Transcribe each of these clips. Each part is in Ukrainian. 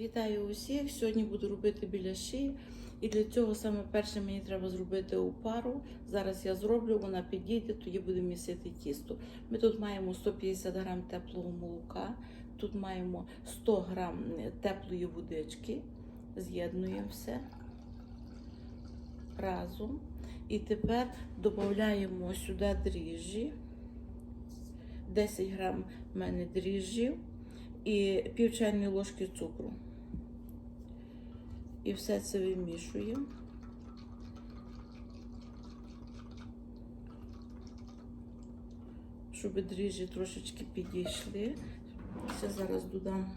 Вітаю усіх! Сьогодні буду робити біляші. І для цього саме перше мені треба зробити опару. Зараз я зроблю, вона підійде, тоді будемо місити тісто. Ми тут маємо 150 грам теплого молока, тут маємо 100 грам теплої водички. З'єднуємо все разом. І тепер додаємо сюди дріжджі. 10 грам в мене дріжджів і пів чайної ложки цукру. І все це вимішуємо. Щоб дріжджі трошечки підійшли. Ще зараз додам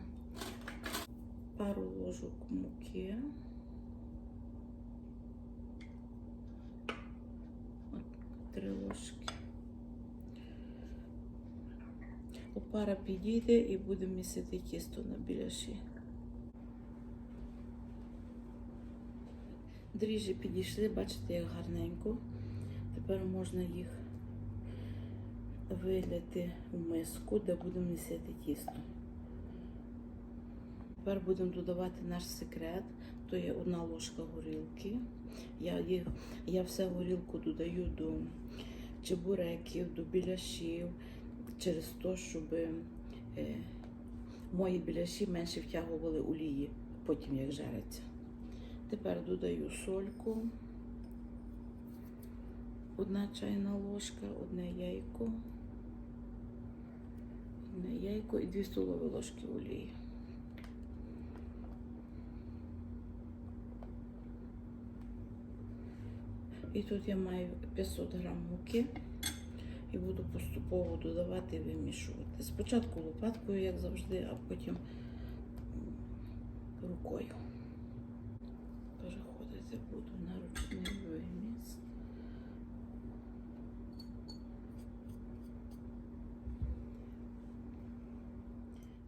пару ложок муки. От, три ложки. Опара підійде і будемо місити тісто на біляші. Дріжджі підійшли, бачите, як гарненько. Тепер можна їх виляти в миску, де будемо місити тісто. Тепер будемо додавати наш секрет, то є одна ложка горілки. Я, їх, я все горілку додаю до чебуреків, до біляшів, через те, щоб е, мої біляші менше втягували олії, потім як жариться. Тепер додаю сольку, одна чайна ложка, одне яйко, одне яйко і дві столові ложки олії. І тут я маю 500 грам муки і буду поступово додавати і вимішувати. Спочатку лопаткою, як завжди, а потім рукою. Переходити буду на ручний виміс.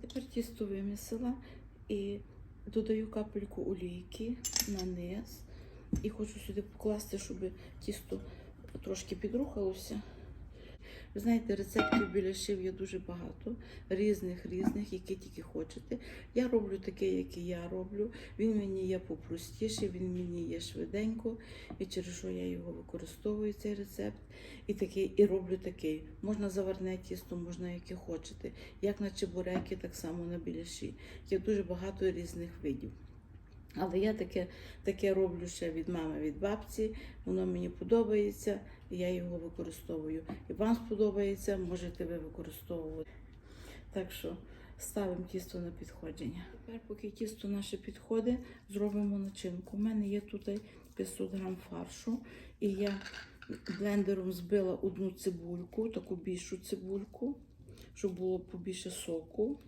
Тепер тісто вимісила і додаю капельку олійки на низ. І хочу сюди покласти, щоб тісто трошки підрухалося. Ви знаєте, рецептів біляшів є дуже багато, різних, різних, які тільки хочете. Я роблю такий, який я роблю. Він мені є попростіший, він мені є швиденько, і через що я його використовую, цей рецепт. І такий, і роблю такий. Можна заварне тісто, можна яке хочете. Як на чебуреки, так само на біляші. Є дуже багато різних видів. Але я таке, таке роблю ще від мами, від бабці. Воно мені подобається, і я його використовую. І вам сподобається, можете ви використовувати. Так що ставимо тісто на підходження. Тепер, поки тісто наше підходить, зробимо начинку. У мене є тут 500 грам фаршу, і я блендером збила одну цибульку, таку більшу цибульку, щоб було побільше соку.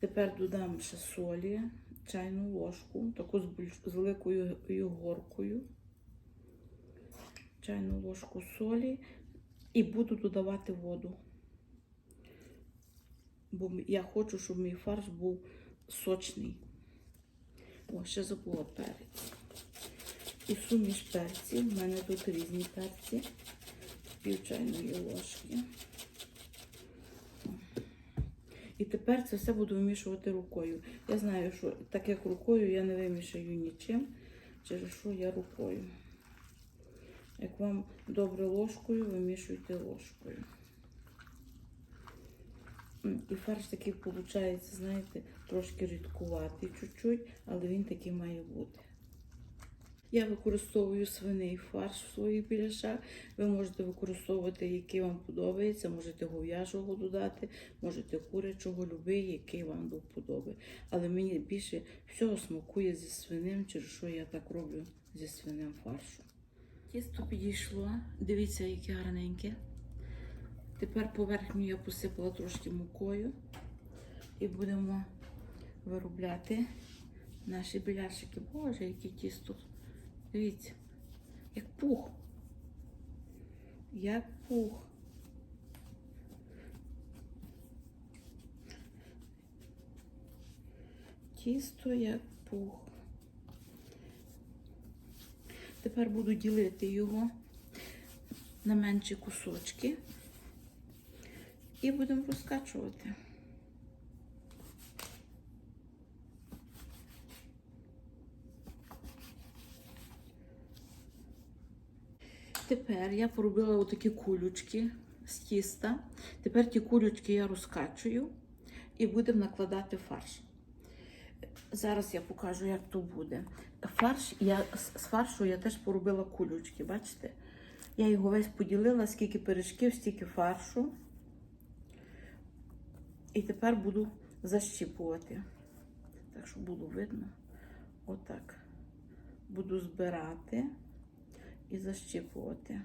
Тепер додам ще солі чайну ложку, таку з, великою горкою, чайну ложку солі і буду додавати воду. Бо я хочу, щоб мій фарш був сочний. О, ще забула перець. І суміш перців. У мене тут різні перці, пів чайної ложки. І тепер це все буду вимішувати рукою. Я знаю, що так як рукою я не вимішаю нічим, через що я рукою. Як вам добре ложкою, вимішуйте ложкою. І фарш такий виходить, знаєте, трошки рідкуватий чуть-чуть, але він такий має бути. Я використовую свиний фарш в своїх біляшах. Ви можете використовувати, який вам подобається, можете гов'яжого додати, можете курячого, любий, який вам до. Але мені більше всього смакує зі свиним, через що я так роблю зі свиним фаршем. Тісто підійшло, дивіться, яке гарненьке. Тепер поверхню я посипала трошки мукою і будемо виробляти наші біляшики. Боже, яке тісто. Дивіться, як пух. Як пух. Тісто як пух. Тепер буду ділити його на менші кусочки і будемо розкачувати. Тепер я поробила отакі кулючки з тіста. Тепер ті кулючки я розкачую і будемо накладати фарш. Зараз я покажу, як то буде. Фарш, я, з фаршу я теж поробила кулючки, бачите? Я його весь поділила, скільки пиріжків, стільки фаршу. І тепер буду защіпувати. Так, щоб було видно. Отак. Буду збирати і защіпувати.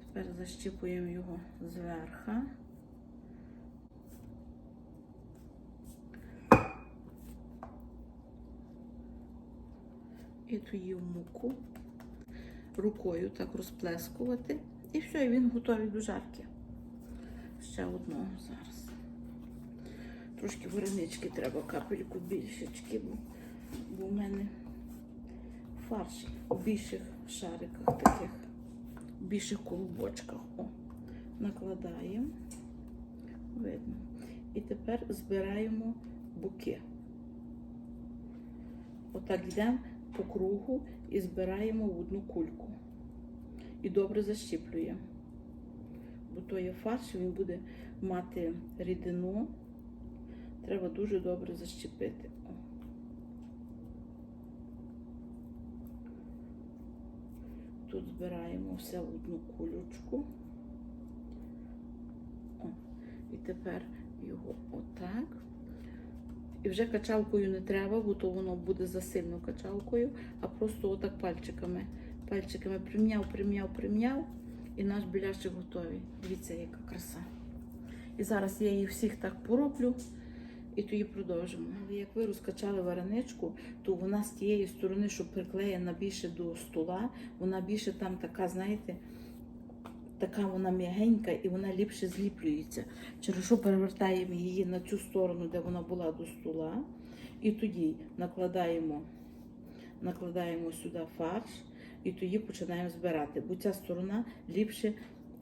Тепер защіпуємо його зверху. І в муку рукою так розплескувати. І все, і він готовий до жарки. Ще одного зараз. Трошки варенички треба, капельку більшечки, бо, бо в мене фарш у більших шариках таких, у більших колобочках. О, накладаємо, видно. І тепер збираємо буки. Отак йдемо по кругу і збираємо в одну кульку. І добре защіплюємо. Бо то є фарш, він буде мати рідину. Треба дуже добре защепити. Тут збираємо все в одну кулючку. О. І тепер його отак. І вже качалкою не треба, бо то воно буде засильно качалкою, а просто отак пальчиками. Пальчиками прим'яв, прим'яв, прим'яв, і наш біляшик готовий. Дивіться, яка краса. І зараз я їх всіх так пороблю і тоді продовжимо. Але як ви розкачали вареничку, то вона з тієї сторони, що приклеєна більше до стола, вона більше там така, знаєте, така вона м'ягенька і вона ліпше зліплюється. Через що перевертаємо її на цю сторону, де вона була до стола, і тоді накладаємо, накладаємо сюди фарш, і тоді починаємо збирати. Бо ця сторона ліпше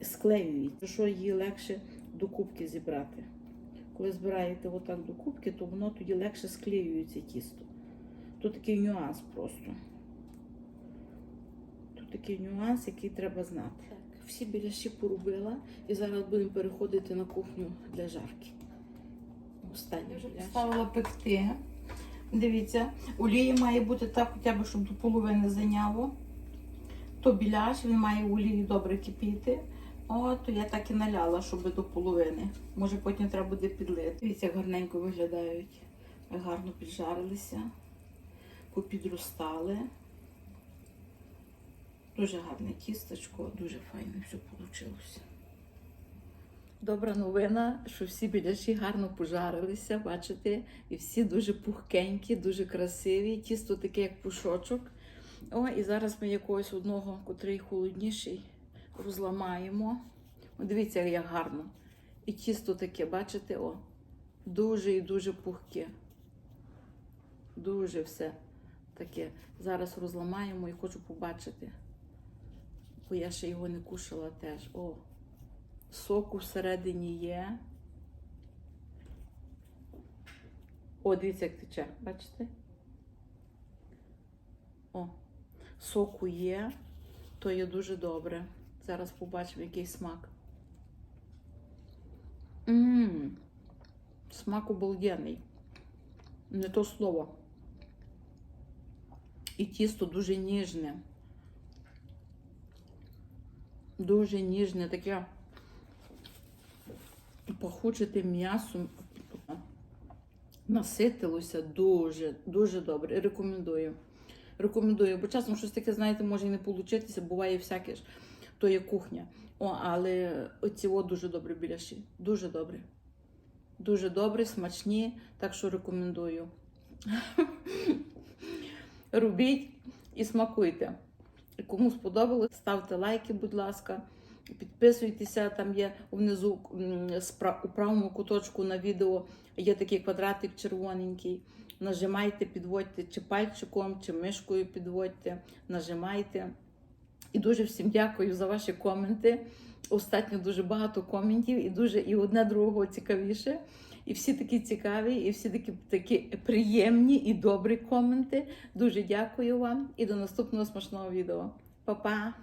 склеюється, що її легше до кубки зібрати. Коли збираєте отак до кубки, то воно тоді легше склеюється тісто. Тут такий нюанс просто. Тут такий нюанс, який треба знати. Всі біляші порубила і зараз будемо переходити на кухню для жарки. Останній Я вже поставила пекти. Дивіться, олії має бути так, хоча б, щоб до половини зайняло. То біляш, він має олії добре кипіти. От, то я так і наляла, щоб до половини. Може потім треба буде підлити. Дивіться, як гарненько виглядають. Гарно піджарилися, попідростали. Дуже гарне тістечко, дуже файне все вийшло. Добра новина, що всі біляші гарно пожарилися, бачите, і всі дуже пухкенькі, дуже красиві. Тісто таке, як пушочок. О, і зараз ми якогось одного, котрий холодніший, розламаємо. О, дивіться, як гарно. І тісто таке, бачите, о, дуже і дуже пухке. Дуже все таке. Зараз розламаємо і хочу побачити. Бо я ще його не кушала теж. О, соку всередині є. О, дивіться, як тече, бачите? О, соку є, то є дуже добре. Зараз побачимо, який смак. Ммм, смак обалденний. Не то слово. І тісто дуже ніжне. Дуже ніжне, таке пахуче тим м'ясом. Наситилося дуже, дуже добре. Рекомендую. Рекомендую, бо часом щось таке, знаєте, може і не получитися, буває всяке ж. То є кухня. О, але оці о дуже добрі біляші. Дуже добрі. Дуже добрі, смачні, так що рекомендую. Робіть і смакуйте. Кому сподобалось, ставте лайки, будь ласка. Підписуйтеся, там є внизу у правому куточку на відео є такий квадратик червоненький. Нажимайте, підводьте чи пальчиком, чи мишкою підводьте, нажимайте. І дуже всім дякую за ваші коменти. Остатньо дуже багато коментів, і дуже і одне другого цікавіше. І всі такі цікаві, і всі такі, такі приємні і добрі коменти. Дуже дякую вам і до наступного смачного відео. Па-па!